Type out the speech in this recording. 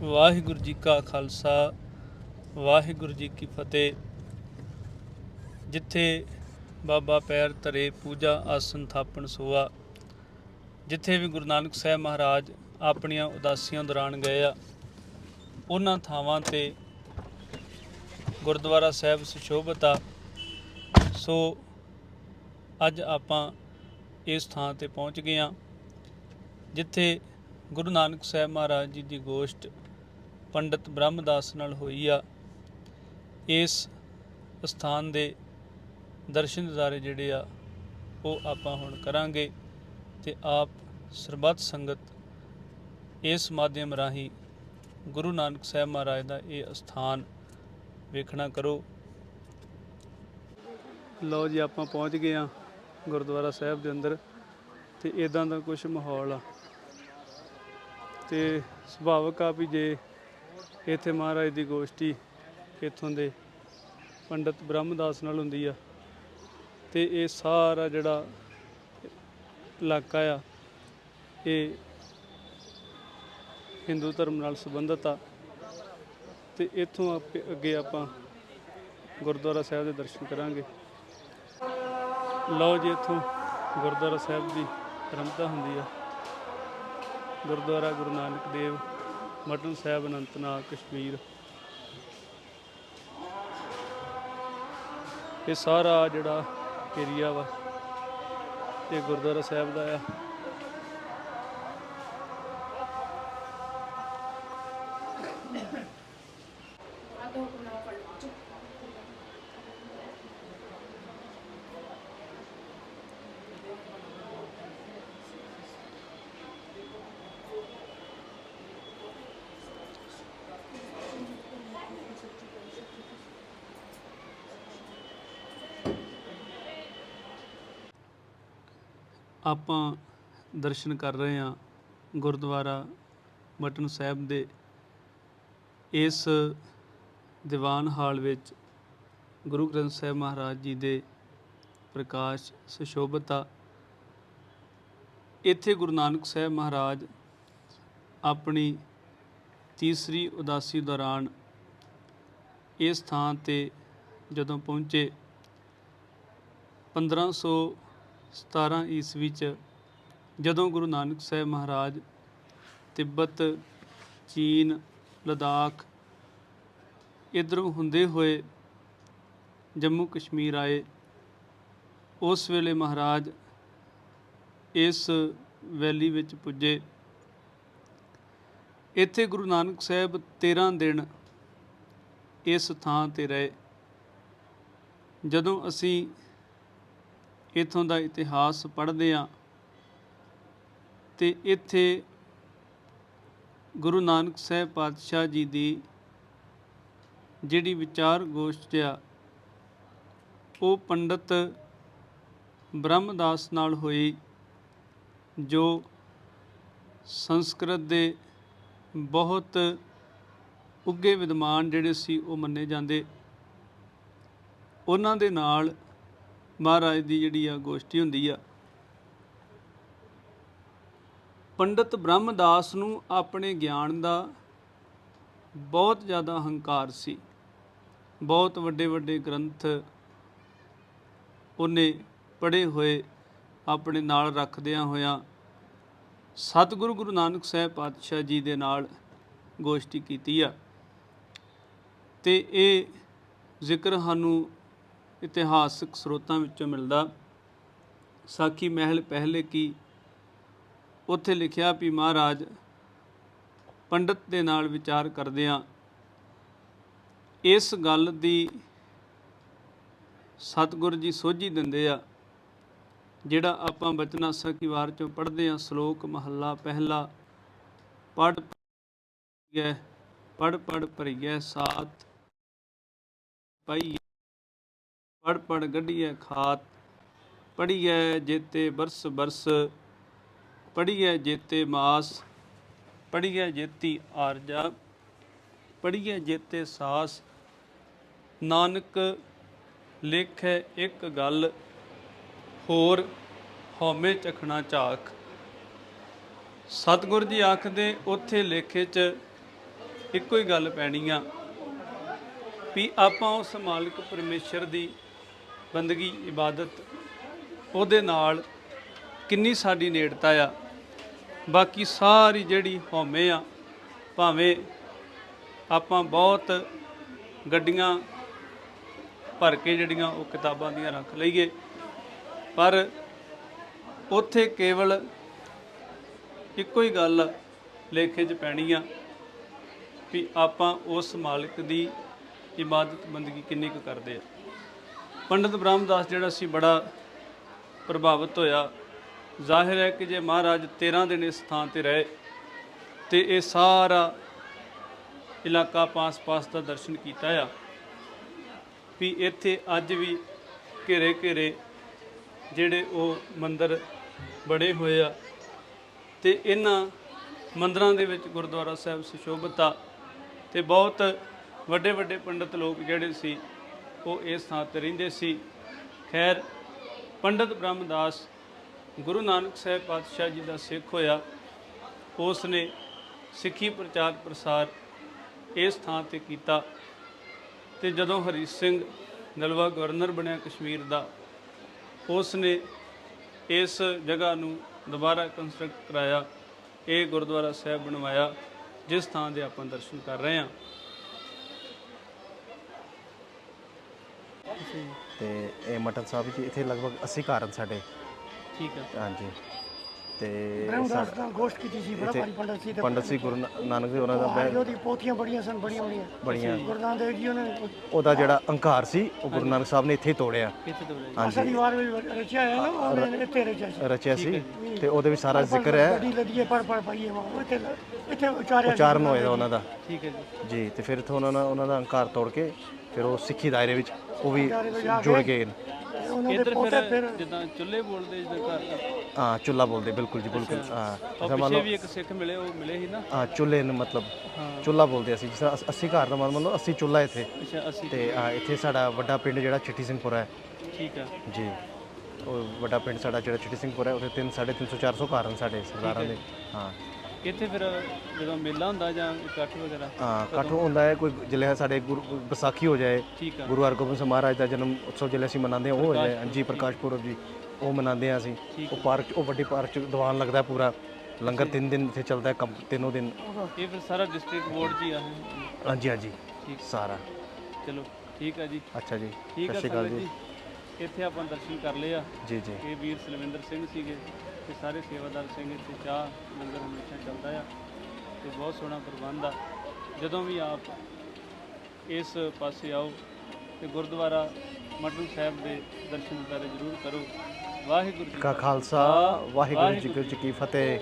ਵਾਹਿਗੁਰੂ ਜੀ ਕਾ ਖਾਲਸਾ, ਵਾਹਿਗੁਰੂ ਜੀ ਕੀ ਫਤਿਹ। ਜਿੱਥੇ ਬਾਬਾ ਪੈਰ ਧਰੇ ਪੂਜਾ ਆਸਨ ਥਾਪਣ ਸੋਆ, ਜਿੱਥੇ ਵੀ ਗੁਰੂ ਨਾਨਕ ਸਾਹਿਬ ਮਹਾਰਾਜ ਆਪਣੀਆਂ ਉਦਾਸੀਆਂ ਦੌਰਾਨ ਗਏ ਆ, ਉਹਨਾਂ ਥਾਵਾਂ ਤੇ ਗੁਰਦੁਆਰਾ ਸਾਹਿਬ ਸੁਸ਼ੋਭਿਤ ਆ। ਸੋ ਅੱਜ ਆਪਾਂ ਇਸ ਥਾਂ ਤੇ ਪਹੁੰਚ ਗਏ ਆ, ਜਿੱਥੇ ਗੁਰੂ ਨਾਨਕ ਸਾਹਿਬ ਮਹਾਰਾਜ ਜੀ ਦੀ ਗੋਸ਼ਟ ਪੰਡਤ ਬ੍ਰਹਮਦਾਸ ਨਾਲ ਹੋਈ ਆ। ਇਸ ਸਥਾਨ ਦੇ ਦਰਸ਼ਨ ਦਿਦਾਰੇ ਜਿਹੜੇ ਆ, ਉਹ ਆਪਾਂ ਹੁਣ ਕਰਾਂਗੇ ਤੇ ਆਪ ਸਰਬੱਤ ਸੰਗਤ ਇਸ ਮਾਧਿਅਮ ਰਾਹੀਂ ਗੁਰੂ ਨਾਨਕ ਸਾਹਿਬ ਮਹਾਰਾਜ ਦਾ ਇਹ ਸਥਾਨ ਵੇਖਣਾ ਕਰੋ। ਲਓ ਜੀ, ਆਪਾਂ ਪਹੁੰਚ ਗਏ ਆ ਗੁਰਦੁਆਰਾ ਸਾਹਿਬ ਦੇ ਅੰਦਰ ਤੇ ਇਦਾਂ ਦਾ ਕੁਝ ਮਾਹੌਲ ਆ। ਤੇ ਸੁਭਾਵਕ ਆ ਵੀ ਜੇ ਇੱਥੇ ਮਹਾਰਾਜ ਦੀ ਗੋਸ਼ਟੀ ਇੱਥੋਂ ਦੇ ਪੰਡਤ ਬ੍ਰਹਮਦਾਸ ਨਾਲ ਹੁੰਦੀ ਆ ਤੇ ਇਹ ਸਾਰਾ ਜਿਹੜਾ ਇਲਾਕਾ ਆ, ਇਹ ਹਿੰਦੂ ਧਰਮ ਨਾਲ ਸੰਬੰਧਿਤ ਆ ਤੇ ਇੱਥੋਂ ਆਪੇ ਅੱਗੇ ਆਪਾਂ ਗੁਰਦੁਆਰਾ ਸਾਹਿਬ ਦੇ ਦਰਸ਼ਨ ਕਰਾਂਗੇ। ਲਓ ਜੀ, ਇੱਥੋਂ ਗੁਰਦੁਆਰਾ ਸਾਹਿਬ ਦੀ ਰਮਤਾ ਹੁੰਦੀ ਆ। ਗੁਰਦੁਆਰਾ ਗੁਰੂ ਨਾਨਕ ਦੇਵ ਮਟਨ ਸਾਹਿਬ, ਅਨੰਤਨਾਗ, ਕਸ਼ਮੀਰ। ਇਹ ਸਾਰਾ ਜਿਹੜਾ ਏਰੀਆ ਵਾ, ਇਹ ਗੁਰਦੁਆਰਾ ਸਾਹਿਬ ਦਾ ਆ। ਆਪਾਂ ਦਰਸ਼ਨ ਕਰ ਰਹੇ ਹਾਂ ਗੁਰਦੁਆਰਾ ਮਟਨ ਸਾਹਿਬ ਦੇ। ਇਸ ਦੀਵਾਨ ਹਾਲ ਵਿੱਚ ਗੁਰੂ ਗ੍ਰੰਥ ਸਾਹਿਬ ਮਹਾਰਾਜ ਜੀ ਦੇ ਪ੍ਰਕਾਸ਼ ਸੁਸ਼ੋਭਿਤ ਆ। ਇੱਥੇ ਗੁਰੂ ਨਾਨਕ ਸਾਹਿਬ ਮਹਾਰਾਜ ਆਪਣੀ ਤੀਸਰੀ ਉਦਾਸੀ ਦੌਰਾਨ ਇਸ ਥਾਂ ਤੇ ਜਦੋਂ ਪਹੁੰਚੇ 1517 ਈਸਵੀ ਚ ਜਦੋਂ ਗੁਰੂ ਨਾਨਕ ਸਾਹਿਬ ਮਹਾਰਾਜ ਤਿੱਬਤ, ਚੀਨ, ਲਦਾਖ ਇਧਰੋਂ ਹੁੰਦੇ ਹੋਏ ਜੰਮੂ ਕਸ਼ਮੀਰ ਆਏ, ਉਸ ਵੇਲੇ ਮਹਾਰਾਜ ਇਸ ਵੈਲੀ ਵਿੱਚ ਪੁੱਜੇ। ਇੱਥੇ ਗੁਰੂ ਨਾਨਕ ਸਾਹਿਬ 13 ਦਿਨ ਇਸ ਥਾਂ ਤੇ ਰਹੇ। ਜਦੋਂ ਅਸੀਂ ਇਥੋਂ ਦਾ ਇਤਿਹਾਸ ਪੜ੍ਹਦੇ ਹਾਂ। ਤੇ ਇੱਥੇ ਗੁਰੂ ਨਾਨਕ ਸਾਹਿਬ ਪਾਤਸ਼ਾਹ ਜੀ ਦੀ ਜਿਹੜੀ ਵਿਚਾਰ ਗੋਸ਼ਟ ਆ, ਉਹ ਪੰਡਤ ਬ੍ਰਹਮਦਾਸ ਨਾਲ ਹੋਈ, ਜੋ ਸੰਸਕ੍ਰਿਤ ਦੇ ਬਹੁਤ ਉੱਗੇ ਵਿਦਵਾਨ ਜਿਹੜੇ ਸੀ ਉਹ ਮੰਨੇ ਜਾਂਦੇ। ਉਹਨਾਂ ਦੇ ਨਾਲ ਮਹਾਰਾਜ ਦੀ ਜਿਹੜੀ ਆ ਗੋਸ਼ਟੀ ਹੁੰਦੀ ਆ। ਪੰਡਤ ਬ੍ਰਹਮਦਾਸ ਨੂੰ ਆਪਣੇ ਗਿਆਨ ਦਾ ਬਹੁਤ ਜ਼ਿਆਦਾ ਹੰਕਾਰ ਸੀ। ਬਹੁਤ ਵੱਡੇ ਵੱਡੇ ਗ੍ਰੰਥ ਉਹਨੇ ਪੜ੍ਹੇ ਹੋਏ, ਆਪਣੇ ਨਾਲ ਰੱਖਦਿਆਂ ਹੋਇਆਂ ਸਤਿਗੁਰੂ ਗੁਰੂ ਨਾਨਕ ਸਾਹਿਬ ਪਾਤਸ਼ਾਹ ਜੀ ਦੇ ਨਾਲ ਗੋਸ਼ਟੀ ਕੀਤੀ ਆ। ਤੇ ਇਹ ਜ਼ਿਕਰ ਸਾਨੂੰ ਇਤਿਹਾਸਕ ਸਰੋਤਾਂ ਵਿੱਚੋਂ ਮਿਲਦਾ ਸਾਖੀ ਮਹਿਲ ਪਹਿਲੇ ਕੀ ਉੱਥੇ ਲਿਖਿਆ ਵੀ ਮਹਾਰਾਜ ਪੰਡਤ ਦੇ ਨਾਲ ਵਿਚਾਰ ਕਰਦੇ ਕਰਦਿਆਂ ਇਸ ਗੱਲ ਦੀ ਸਤਿਗੁਰ ਜੀ ਸੋਝੀ ਦਿੰਦੇ ਆ, ਜਿਹੜਾ ਆਪਾਂ ਬਚਨਾ ਸਾਖੀ ਵਾਰ ਚੋਂ ਪੜ੍ਹਦੇ ਆ ਸ਼ਲੋਕ ਮਹੱਲਾ ਪਹਿਲਾ ਪੜ ਗਏ ਪੜ ਪੜ ਭਰੀਏ ਸਾਥ ਪਈ ਪੜ ਪੜ ਗੱਡੀਏ ਖਾਤ ਪੜੀਏ ਜੇਤੇ ਬਰਸ ਬਰਸ ਪੜੀਏ ਜੇਤੇ ਮਾਸ ਪੜੀਏ ਜੇਤੀ ਆਰਜਾ ਪੜੀਏ ਜੇਤੇ ਸਾਸ, ਨਾਨਕ ਲੇਖੈ ਇੱਕ ਗੱਲ, ਹੋਰ ਹਉਮੈ ਚਖਣਾ ਝਾਕ। ਸਤਿਗੁਰ ਜੀ ਆਖਦੇ ਉੱਥੇ ਲੇਖੇ 'ਚ ਇੱਕੋ ਹੀ ਗੱਲ ਪੈਣੀ ਆ, ਵੀ ਆਪਾਂ ਉਸ ਮਾਲਕ ਪਰਮੇਸ਼ਰ ਦੀ ਬੰਦਗੀ, ਇਬਾਦਤ, ਉਹਦੇ ਨਾਲ ਕਿੰਨੀ ਸਾਡੀ ਨੇੜਤਾ ਆ। ਬਾਕੀ ਸਾਰੀ ਜਿਹੜੀ ਹਉਮੈ ਆ, ਭਾਵੇਂ ਆਪਾਂ ਬਹੁਤ ਗੱਡੀਆਂ ਭਰ ਕੇ ਜਿਹੜੀਆਂ ਉਹ ਕਿਤਾਬਾਂ ਦੀਆਂ ਰੱਖ ਲਈਏ, ਪਰ ਉੱਥੇ ਕੇਵਲ ਇੱਕੋ ਹੀ ਗੱਲ ਲੇਖੇ 'ਚ ਪੈਣੀ ਆ ਵੀ ਆਪਾਂ ਉਸ ਮਾਲਕ ਦੀ ਇਬਾਦਤ, ਬੰਦਗੀ ਕਿੰਨੀ ਕੁ ਕਰਦੇ ਆ। ਪੰਡਤ ਬ੍ਰਹਮਦਾਸ ਜਿਹੜਾ ਸੀ ਬੜਾ ਪ੍ਰਭਾਵਿਤ ਹੋਇਆ। ਜ਼ਾਹਿਰ ਹੈ ਕਿ ਜੇ ਮਹਾਰਾਜ 13 ਦਿਨ ਇਸ ਥਾਂ ਤੇ ਰਹੇ ਤੇ ਇਹ ਸਾਰਾ ਇਲਾਕਾ ਪਾਸ-ਪਾਸ ਦਾ ਦਰਸ਼ਨ ਕੀਤਾ ਆ ਵੀ ਇੱਥੇ ਅੱਜ ਵੀ ਘੇਰੇ ਘੇਰੇ ਜਿਹੜੇ ਉਹ ਮੰਦਰ ਬੜੇ ਹੋਏ ਆ ਤੇ ਇਹਨਾਂ ਮੰਦਰਾਂ ਦੇ ਵਿੱਚ ਗੁਰਦੁਆਰਾ ਸਾਹਿਬ ਸੁਸ਼ੋਭਿਤ ਆ ਤੇ ਬਹੁਤ ਵੱਡੇ ਵੱਡੇ ਪੰਡਤ ਲੋਕ ਜਿਹੜੇ ਸੀ ਉਹ ਇਸ ਥਾਂ ਤੇ ਰਹਿੰਦੇ ਸੀ। ਖੈਰ, ਪੰਡਤ ਬ੍ਰਹਮਦਾਸ ਗੁਰੂ ਨਾਨਕ ਸਾਹਿਬ ਪਾਤਸ਼ਾਹ ਜੀ ਦਾ ਸਿੱਖ ਹੋਇਆ। ਉਸ ਨੇ ਸਿੱਖੀ ਪ੍ਰਚਾਰ ਪ੍ਰਸਾਰ ਇਸ ਥਾਂ ਤੇ ਕੀਤਾ ਤੇ ਜਦੋਂ ਹਰੀ ਸਿੰਘ ਨਲਵਾ ਗਵਰਨਰ ਬਣਿਆ ਕਸ਼ਮੀਰ ਦਾ ਉਸ ਨੇ ਇਸ ਜਗ੍ਹਾ ਨੂੰ ਦੁਬਾਰਾ ਕੰਸਟਰਕਟ ਕਰਾਇਆ, ਇਹ ਗੁਰਦੁਆਰਾ ਸਾਹਿਬ ਬਣਵਾਇਆ, ਜਿਸ ਥਾਂ ਦੇ ਆਪਾਂ ਦਰਸ਼ਨ ਕਰ ਰਹੇ ਹਾਂ। ਤੇ ਇਹ ਮਟਨ ਸਾਹਿਬ ਜੀ ਇੱਥੇ ਲਗਭਗ 80 ਘਰ ਹਨ ਸਾਡੇ। ਠੀਕ ਹੈ ਹਾਂਜੀ। ਤੇ ਬ੍ਰਹਮਦਾਸ ਦਾ ਗੋਸ਼ਟ ਕੀਤੀ ਸੀ ਬੜਾ ਇੱਥੇ ਭਾਰੀ ਪੰਡਤ ਸੀ ਤੇ ਪੰਡਤ ਸੀ ਗੁਰੂ ਨਾ- ਨਾਨਕ ਦੇਵ ਉਹਨਾਂ ਦਾ ਬੈ- ਉਹਦੀ ਪੋਥੀਆਂ ਬੜੀਆਂ ਸਨ ਬੜੀਆਂ ਬੜੀਆਂ। ਬੜੀਆਂ। ਗੁਰੂ ਨਾਨਕ ਦੇਵ ਜੀ ਉਹਨੇ ਉਹਦਾ ਜਿਹੜਾ ਅਹੰਕਾਰ ਸੀ ਉਹ ਗੁਰੂ ਨਾਨਕ ਸਾਹਿਬ ਨੇ ਇੱਥੇ ਹੀ ਤੋੜਿਆ। ਅਸਲੀ ਵਾਰ ਵਿੱਚ ਰਚਿਆ ਹੈ ਨਾ ਉਹਨੇ ਇੱਥੇ ਰਚਿਆ ਸੀ। ਰਚਿਆ ਸੀ ਤੇ ਉਹਦੇ ਵਿੱਚ ਸਾਰਾ ਜ਼ਿਕਰ ਹੈ। ਗੱਡੀ ਲੱਦੀਏ ਪੜ ਪੜ ਪਾਈਏ ਉਹ ਇੱਥੇ ਇੱਥੇ ਉਚਾਰਿਆ। ਉਚਾਰਨ ਹੋਇਆ ਉਹਨਾਂ ਦਾ। ਠੀਕ ਹੈ ਜੀ। ਜੀ ਤੇ ਫਿਰ ਇੱਥੋਂ ਉਹਨਾਂ ਨੇ ਉਹਨਾਂ ਦਾ ਅਹੰਕਾਰ ਤੋੜ ਕੇ ਫਿਰ ਉਹ ਸਿੱਖੀ ਦਾਇਰੇ ਵਿੱਚ ਉਹ ਵੀ ਜੁੜ ਗਏ। ਤੇ ਉਹਨਾਂ ਦੇ ਇੱਧਰ ਪੋਤੇ ਫਿਰ ਫਿਰ। ਜਿੱਦਾਂ ਚੁੱਲ੍ਹੇ ਬੋਲਦੇ ਜਿੱਦਾਂ ਘਰ ਹਾਂ ਚੁੱਲਾ ਬੋਲਦੇ ਬਿਲਕੁਲ ਜੀ ਬਿਲਕੁਲ। ਹਾਂ ਉਹ ਪਿੱਛੇ ਵੀ ਇੱਕ ਸਿੱਖ ਮਿਲੇ ਉਹ ਮਿਲੇ ਸੀ ਨਾ? ਹਾਂ ਚੁੱਲੇ ਨੂੰ ਮਤਲਬ ਹਾਂ। ਚੁੱਲਾ ਬੋਲਦੇ ਅਸੀਂ ਜਿਸ ਤਰ੍ਹਾਂ 80 ਘਰ ਦਾ ਮਤਲਬ 80 ਚੁੱਲਾ ਇੱਥੇ। ਅੱਛਾ ਅਸੀਂ ਤੇ ਹਾਂ, ਇੱਥੇ ਸਾਡਾ ਵੱਡਾ ਪਿੰਡ ਜਿਹੜਾ ਚਿੱਟੀ ਸਿੰਘਪੁਰਾ ਹੈ। ਠੀਕ ਹੈ ਜੀ। ਉਹ ਵੱਡਾ ਪਿੰਡ ਸਾਡਾ ਜਿਹੜਾ ਚਿੱਟੀ ਸਿੰਘਪੁਰਾ ਹੈ ਉੱਥੇ 3 350 400 ਘਰ ਹਨ ਸਾਡੇ ਸਰਦਾਰਾਂ ਦੇ। ਹਾਂ। ਇੱਥੇ ਫਿਰ ਜਦੋਂ ਮੇਲਾ ਹੁੰਦਾ ਜਾਂ ਇਕੱਠ ਵਗੈਰਾ? ਹਾਂ ਇਕੱਠ ਹੁੰਦਾ ਹੈ ਕੋਈ ਜਿਲੇ ਸਾਡੇ ਗੁਰੂ ਵਿਸਾਖੀ ਹੋ ਜਾਏ ਠੀਕ ਆ। ਗੁਰੂ ਹਰਗੋਬਿੰਦ ਸਿੰਘ ਮਹਾਰਾਜ ਦਾ ਜਨਮ ਉਤਸਵ ਜਿਲੇ ਅਸੀਂ ਮਨਾਉਂਦੇ ਹਾਂ ਉਹ ਹੋ ਜਾਏ ਹਾਂਜੀ ਪ੍ਰਕਾਸ਼ ਪੁਰਬ ਜੀ ਉਹ ਮਨਾਉਂਦੇ ਹਾਂ ਅਸੀਂ। ਉਹ ਪਾਰਕ ਉਹ ਵੱਡੀ ਪਾਰਕ ਚ ਦੀਵਾਨ ਲੱਗਦਾ ਪੂਰਾ। ਲੰਗਰ ਤਿੰਨ ਦਿਨ ਇੱਥੇ ਚੱਲਦਾ ਹੈ ਕੰਮ ਤਿੰਨੋਂ ਦਿਨ। ਇਹ ਫਿਰ ਸਾਰਾ ਡਿਸਟ੍ਰਿਕਟ ਬੋਰਡ ਜੀ ਆ। ਹਾਂਜੀ ਹਾਂਜੀ। ਸਾਰਾ। ਚਲੋ ਠੀਕ ਹੈ ਜੀ। ਅੱਛਾ ਜੀ ਠੀਕ ਜੀ। ਜੀ। ਇੱਥੇ ਆਪਾਂ ਦਰਸ਼ਨ ਕਰ ਲਏ ਆ। ਜੀ ਜੀ। ਇਹ ਵੀਰ ਸਲਵਿੰਦਰ ਸਿੰਘ ਸੀਗੇ। ਤੇ ਸਾਰੇ ਸੇਵਾਦਾਰ ਸਿੰਘ ਇੱਥੇ ਚਾਹ ਲੰਗਰ ਹਮੇਸ਼ਾ ਚੱਲਦਾ ਆ ਤੇ ਬਹੁਤ ਸੋਹਣਾ ਪ੍ਰਬੰਧ ਆ। ਜਦੋਂ ਵੀ ਆਪ ਇਸ ਪਾਸੇ ਆਓ ਤੇ ਗੁਰਦੁਆਰਾ ਮਟਨ ਸਾਹਿਬ ਦੇ ਦਰਸ਼ਨ ਕਰੇ ਜ਼ਰੂਰ ਕਰੋ। ਵਾਹਿਗੁਰੂ ਜੀ ਕਾ ਖਾਲਸਾ ਵਾਹਿਗੁਰੂ ਜੀ ਕੀ ਫਤਿਹ।